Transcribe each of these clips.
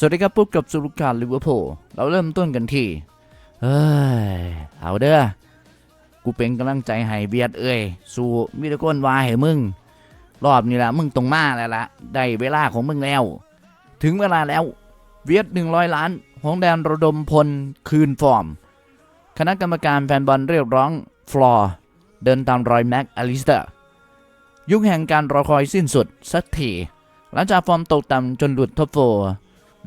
สวัสดีครับพบกับสุรุการลิเวอร์พูลเราเริ่มต้นกันที่เฮ้ยเอาเด้อกูเป็นกำลังใจให้เบียดเอ้ยสู่มิตรก้นวายให้มึง รอบนี้ละมึงตรงมาแล้วละได้เวลาของมึงแล้ว ถึงเวลาแล้วเวียดหนึ่งร้อยล้านของแดนระดมพลคืนฟอร์ม คณะกรรมการแฟนบอลเรียกร้องฟลอร์เดินตามรอยแม็กอลิสเตอร์ยุคแห่งการรอคอยสิ้นสุดสักทีหลังจากฟอร์มตกต่ำจนหลุดท็อปโฟร์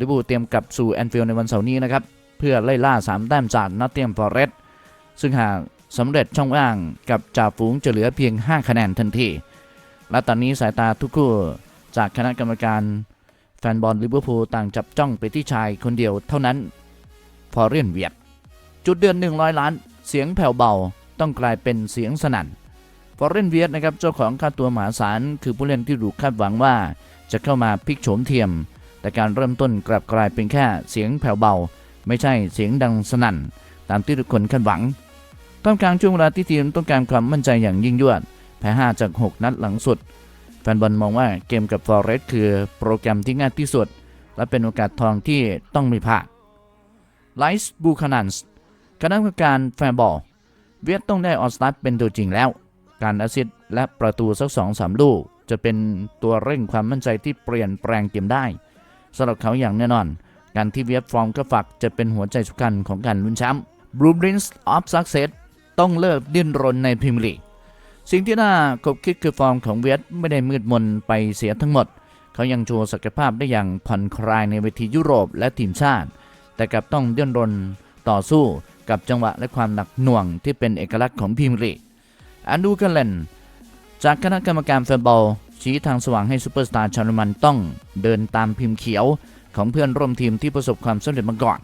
ลิเวอร์พูลเตรียมกลับสู่แอนฟิลด์ในวันเสาร์นี้นะครับ เพื่อไล่ล่า 3 แต้มจากนอตเตียมฟอร์เรสต์ซึ่งหากสำเร็จช่องว่างกับจ่าฝูงจะเหลือเพียง 5 คะแนนทันที และตอนนี้สายตาทุกคู่จากคณะกรรมการแฟนบอลลิเวอร์พูลต่างจับจ้องไปที่ชายคนเดียวเท่านั้นฟอร์เรนเวียด จุดเดือน 100 ล้าน เสียงแผ่วเบาต้องกลายเป็นเสียงสนั่นฟอร์เรนเวียดนะครับเจ้าของค่าตัวมหาศาลคือผู้เล่นที่ถูกคาดหวังว่า จะเข้ามาพลิกโฉมเทียม แต่การเริ่มต้นกลับกลายเป็นแค่เสียงแผ่วเบา ไม่ใช่เสียงดังสนั่น ตามที่ทุกคนคาดหวังท่ามกลางช่วงเวลาที่ทีมต้องการความมั่นใจอย่างยิ่งยวด แพ้ 5 จาก 6 นัดหลังสุด แฟนบอลมองว่าเกมกับฟอร์เรสต์คือโปรแกรมที่ง่ายที่สุด และเป็นโอกาสทองที่ต้องไม่พลาดไลส์บูคานันส์คณะกรรมการแฟนบอล เวียดต้องได้ออสตาร์เป็นตัวจริงแล้ว การอสซิตและประตูสักสองสามลูกจะเป็นตัวเร่งความมั่นใจที่เปลี่ยนแปลงเกมได้ สำหรับเขาอย่างแน่นอน การที่เวียดฟอร์มก็ฝักจะเป็นหัวใจสำคัญของการลุ้นแชมป์บลูบรินส์ออฟซักเซสต้องเลิกดิ้นรนในพรีเมียร์ลีกสิ่งที่น่าคบคิดคือฟอร์มของเวียดไม่ได้มืดมนไปเสียทั้งหมด เขายังโชว์ศักยภาพได้อย่างผ่อนคลายในเวทียุโรปและทีมชาติ แต่กลับต้องดิ้นรนต่อสู้กับจังหวะและความหนักหน่วงที่เป็นเอกลักษณ์ของพรีเมียร์ลีกอันดูกันเลนจากคณะกรรมการแฟนบอล ชี้ทางสว่างให้ซูเปอร์สตาร์ชาวเยอรมันต้องเดินตามพิมพ์เขียวของเพื่อนร่วมทีมที่ประสบความสำเร็จมาก่อน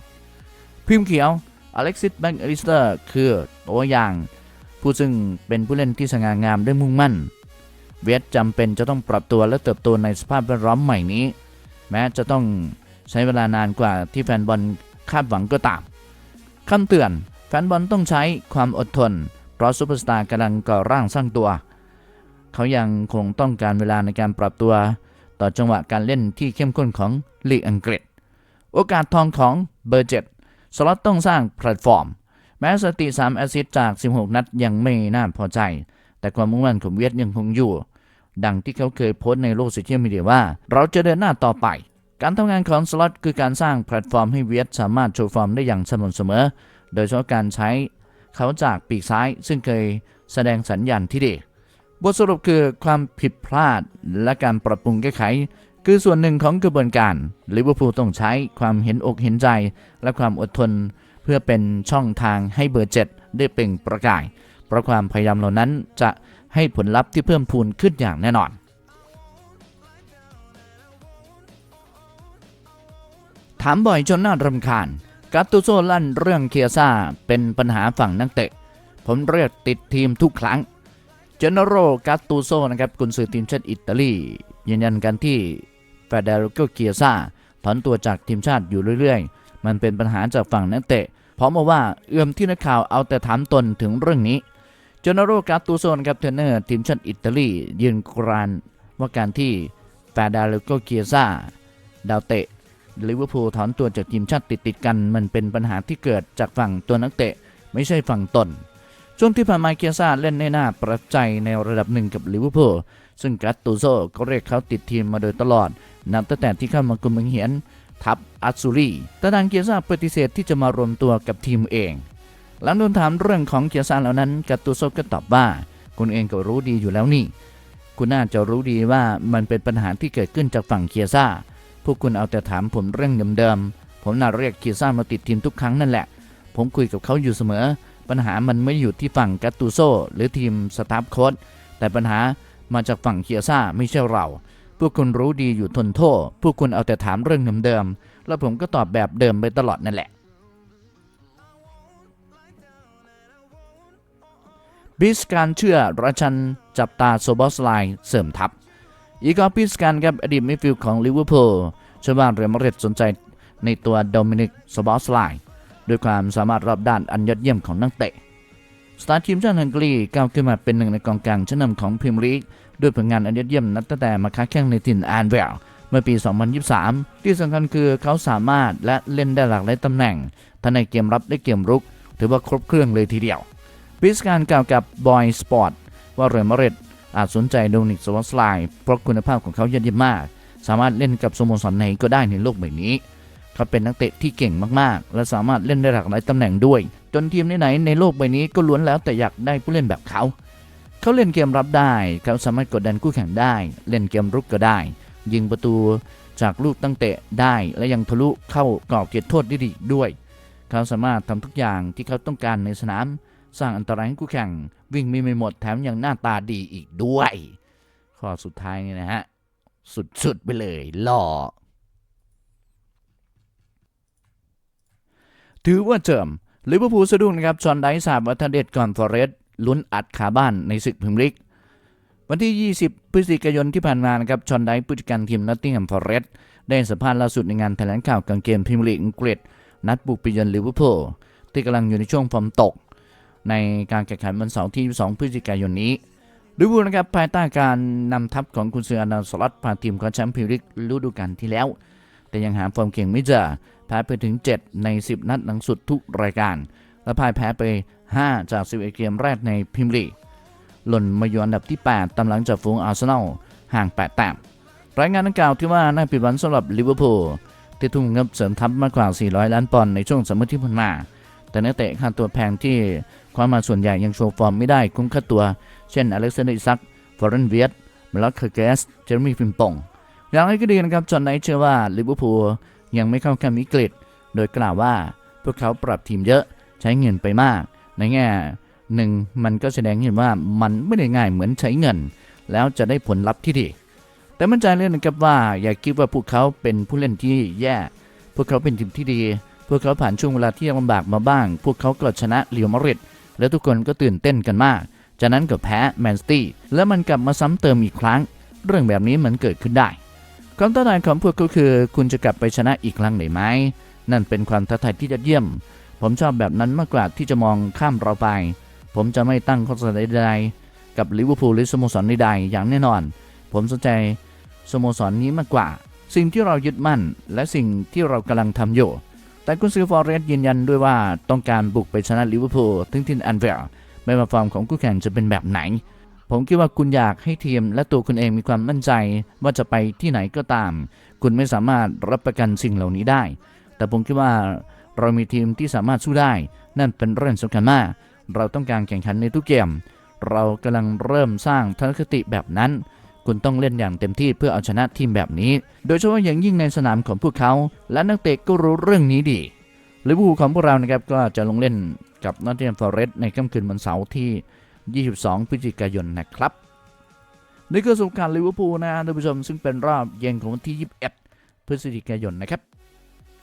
พิมพ์เขียวอเล็กซิสแบงค์อลิสเตอร์คือตัวอย่าง ผู้ซึ่งเป็นผู้เล่นที่สง่างามด้วยมุ่งมั่น เวียดจำเป็นจะต้องปรับตัวและเติบโตในสภาพแวดล้อมใหม่นี้ แม้จะต้องใช้เวลานานกว่าที่แฟนบอลคาดหวังก็ตามคำเตือน แฟนบอลต้องใช้ความอดทน เพราะซูเปอร์สตาร์กำลังก่อร่างสร้างตัว เขายังคงต้องการเวลาในการปรับตัว ต่อจังหวะการเล่นที่เข้มข้นของลีกอังกฤษ โอกาสทองของเบอร์เจ็ดสล็อตต้องสร้างแพลตฟอร์ม แม้สติ3แอซิสจาก 16 นัดยังไม่น่าพอใจ แต่ความมุ่งมั่นของเวียดยังคงอยู่ ดังที่เขาเคยโพสต์ในโลกโซเชียลมีเดียว่า เราจะเดินหน้าต่อไป การทำงานของสล็อตคือการสร้างแพลตฟอร์มให้เวียดสามารถโชว์ฟอร์มได้อย่างสม่ำเสมอ โดยเฉพาะการใช้เขาจากปีกซ้ายซึ่งเคยแสดงสัญญาณที่ดี บทสรุปคือความผิดพลาดและการปรับปรุงแก้ไข คือส่วนหนึ่งของกระบวนการลิเวอร์พูลต้องใช้ความเห็นอกเห็นใจ และความอดทน เพื่อเป็นช่องทางให้เบอร์เจ็ดได้เปล่งประกาย เพราะความพยายามเหล่านั้นจะให้ผลลัพธ์ที่เพิ่มพูนขึ้นอย่างแน่นอนถามบ่อยจนน่ารำคาญกาตูโซลั่นเรื่องเคียซ่าเป็นปัญหาฝั่งนักเตะ ผมเรียกติดทีมทุกครั้ง เจเนโรกาตูโซนะครับกุนซือทีมชาติอิตาลียืนยันกันที่ฟาเดรโกเกียซาถอนตัวจากทีมชาติอยู่เรื่อยๆ มันเป็นปัญหาจากฝั่งนักเตะ เพราะมาว่าเอื้อมที่นักข่าวเอาแต่ถามตนถึงเรื่องนี้เจเนโรกาตูโซนะครับเทรนเนอร์ทีมชาติอิตาลียืนกรานว่าการที่ฟาเดรโกเกียซาดาวเตะลิเวอร์พูลถอนตัวจากทีมชาติติดติดๆกัน มันเป็นปัญหาที่เกิดจากฝั่งตัวนักเตะ ไม่ใช่ฝั่งตน ช่วงที่ผ่านมาเกียซ่าเล่นในหน้าประใจในระดับหนึ่งกับลิเวอร์พูลซึ่งกัตตูโซก็เรียกเขาติดทีมมาโดยตลอด นับตั้งแต่ที่เข้ามากุมบังเหียน ทับอัตซูรีแต่ทางเกียซ่าปฏิเสธที่จะมารวมตัวกับทีมเอง หลังโดนถามเรื่องของเกียซ่าแล้วนั้นกัตตูโซก็ตอบว่า คุณเองก็รู้ดีอยู่แล้วนี่ คุณน่าจะรู้ดีว่ามันเป็นปัญหาที่เกิดขึ้นจากฝั่งเกียซ่าพวกคุณเอาแต่ถามผมเรื่องเดิมๆผมน่าเรียกเคียซ่ามาติดทีมทุกครั้งนั่นแหละ ผมคุยกับเขาอยู่เสมอ ปัญหามันไม่อยู่ที่ฝั่งกัตตูโซหรือทีมสตาฟโค้ดแต่ปัญหามาจากฝั่งเคียซ่าไม่ใช่เรา พวกคุณรู้ดีอยู่ทนโทษ พวกคุณเอาแต่ถามเรื่องเดิมๆ แล้วผมก็ตอบแบบเดิมไปตลอดนั่นแหละ บิสการเชื่อราชันจับตาโซบอสไลน์เสริมทัพ อีกอร์ปิสการครับอดีตมิดฟิลด์ของลิเวอร์พูลชาวบ้านเรอัลมาดริดสนใจในตัวโดมินิกสบอสไลน์ ด้วยความสามารถรอบด้านอันยอดเยี่ยมของนักเตะ สตาร์ทีมชาติฮังการีก้าวขึ้นมาเป็นหนึ่งในกองกลางชั้นนำของพรีเมียร์ลีกด้วยผลงานอันยอดเยี่ยมนับตั้งแต่มาค้าแข่งในถิ่นแอนเวลเมื่อปี 2023 ที่สำคัญคือเขาสามารถและเล่นได้หลากหลายตำแหน่ง ทั้งในเกมรับและเกมรุก ถือว่าครบเครื่องเลยทีเดียวบิสการกล่าวกับบอยสปอร์ตว่าเรอัลมาดริดอาจสนใจโดนิกสวอสไลเพราะคุณภาพของเขายอดเยี่ยมมาก สามารถเล่นกับสโมสรไหนก็ได้ในโลกใบนี้ เขาเป็นนักเตะที่เก่งมากๆ และสามารถเล่นได้หลากหลายตำแหน่งด้วย จนทีมไหนในโลกใบนี้ก็ล้วนแล้วแต่อยากได้ผู้เล่นแบบเขา เขาเล่นเกมรับได้ เขาสามารถกดดันคู่แข่งได้ เล่นเกมรุกก็ได้ ยิงประตูจากลูกตั้งเตะได้และยังทะลุเข้ากรอบเขตโทษได้ดีด้วย เขาสามารถทำทุกอย่างที่เขาต้องการในสนาม สร้างอันตรายให้คู่แข่ง วิ่งไมีไม่หมดแถมยังหน้าตาดีอีกด้วย ข้อสุดท้ายนี่นะฮะ สุดๆไปเลยหล่อ ถือว่าเจิมลิเวอร์พูลสะดุ้งนะครับจอนไดสาบวัฒเดชก่อนฟอเรสต์ลุ้นอัดขาบ้านในศึกพรีเมียร์ลีกวันที่ 20 พฤศจิกายนที่ผ่านมานะครับจอนไดผู้จัดการทีมนอตติงแฮมฟอเรสต์ได้สัมภาษณ์ล่าสุดในงานแถลงข่าวการเกมพรีเมียร์ลีกอังกฤษ นัดบุกไปเยือนลิเวอร์พูลที่กำลังอยู่ในช่วงฟอร์มตก ในการแข่งขันวันเสาร์ที่22พฤศจิกายนนี้ลิเวอร์พูลนะครับภายใต้การนำทัพของคุณเซอร์อานาสลัดพาทีมคว้าแชมป์พรีเมียร์ลีกฤดูกาลที่แล้ว แต่ยังหาฟอร์มเก่งไม่เจอ แพ้ไปถึง 7 ใน 10 นัดหลังสุดทุกรายการ และพ่ายแพ้ไป 5 จาก 11 เกมแรกในพรีเมียร์ลีหล่นมาอยู่อันดับที่ 8ตามหลังจากฝูงอาร์เซนอลห่าง 8 แต้มรายงานดังกล่าวที่ว่าน่าผิดหวังสำหรับลิเวอร์พูลที่ทุ่มเงินเสริมทัพมากกว่า 400 ล้านปอนด์ในช่วงซัมมอร์ที่ผ่านมา แต่นักเตะค่าตัวแพงที่คว้ามาส่วนใหญ่ยังโชว์ฟอร์มไม่ได้คุ้มค่าตัว เช่นอเล็กซานเดอร์ซักฟอร์เรนเวียตเมลักเคอร์เกส เจอร์มี่ฟิมปงอย่างไรก็ดีนะครับจอนไนเชื่อว่าลิเวอร์พูล ยังไม่เข้าขั้นวิกฤต โดยกล่าวว่าพวกเขาปรับทีมเยอะใช้เงินไปมาก ในแง่หนึ่งมันก็แสดงเห็นว่ามันไม่ได้ง่ายเหมือนใช้เงิน แล้วจะได้ผลลัพธ์ที่ดี แต่มั่นใจเลยนะครับว่าอย่าคิดว่าพวกเขาเป็นผู้เล่นที่แย่ พวกเขาเป็นทีมที่ดี พวกเขาผ่านช่วงเวลาที่ลำบากมาบ้าง พวกเขาก็ชนะเรียวมาริดและทุกคนก็ตื่นเต้นกันมาก จากนั้นก็แพ้แมนสตี้แล้วมันกลับมาซ้ำเติมอีกครั้ง เรื่องแบบนี้มันเกิดขึ้นได้ ความท้าทายของพวกเขาคือ คุณจะกลับไปชนะอีกครั้งได้ไหมนั่นเป็นความท้าทายที่ยอดเยี่ยม ผมชอบแบบนั้นมากกว่าที่จะมองข้ามเราไป ผมจะไม่ตั้งข้อสงสัยใดๆกับลิเวอร์พูลหรือสโมสรใดๆอย่างแน่นอน ผมสนใจสโมสรนี้มากกว่า สิ่งที่เรายึดมั่น และสิ่งที่เรากำลังทำอยู่ แต่กุนซือฟอร์เรสต์ยืนยันด้วยว่าต้องการบุกไปชนะลิเวอร์พูลถึงทินอันเวลไม่ว่าฟอร์มของคู่แข่งจะเป็นแบบไหน ผมคิดว่าคุณอยากให้ทีมและตัวคุณเองมีความมั่นใจ ว่าจะไปที่ไหนก็ตาม คุณไม่สามารถรับประกันสิ่งเหล่านี้ได้ แต่ผมคิดว่าเรามีทีมที่สามารถสู้ได้ นั่นเป็นเรื่องสำคัญมาก เราต้องการแข่งขันในทุกเกม เรากำลังเริ่มสร้างทัศนคติแบบนั้น คุณต้องเล่นอย่างเต็มที่เพื่อเอาชนะทีมแบบนี้ โดยเฉพาะอย่างยิ่งในสนามของพวกเขา และนักเตะก็รู้เรื่องนี้ดีลิเวอร์พูลของพวกเรานะครับก็จะลงเล่นกับนอตติงแฮมฟอร์เรสต์ในค่ำคืนวันเสาร์ที่ 22 พฤศจิกายนนะครับนี่คือสงการลิเวอร์พูลนะท่านผู้ชมซึ่งเป็นรอบเย็นของวันที่ 21 พฤศจิกายนนะครับ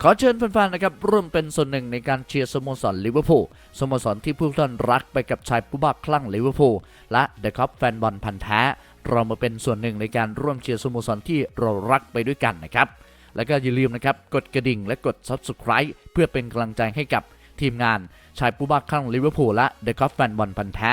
ขอเชิญแฟนๆนะครับร่วมเป็นส่วนหนึ่งในการเชียร์สโมสรลิเวอร์พูลสโมสรที่ผู้ท่านรักไปกับชายผู้บ้าคลั่งลิเวอร์พูลและเดอะคัพแฟนบอลพันธ์แท้ เรามาเป็นส่วนหนึ่งในการร่วมเชียร์สโมสรที่เรารักไปด้วยกันนะครับ แล้วก็อย่าลืมนะครับกดกระดิ่งและกด Subscribe เพื่อเป็นกำลังใจให้กับทีมงานชายผู้บ้าคลั่งลิเวอร์พูลและเดอะคัพแฟนบอลพันธ์แท้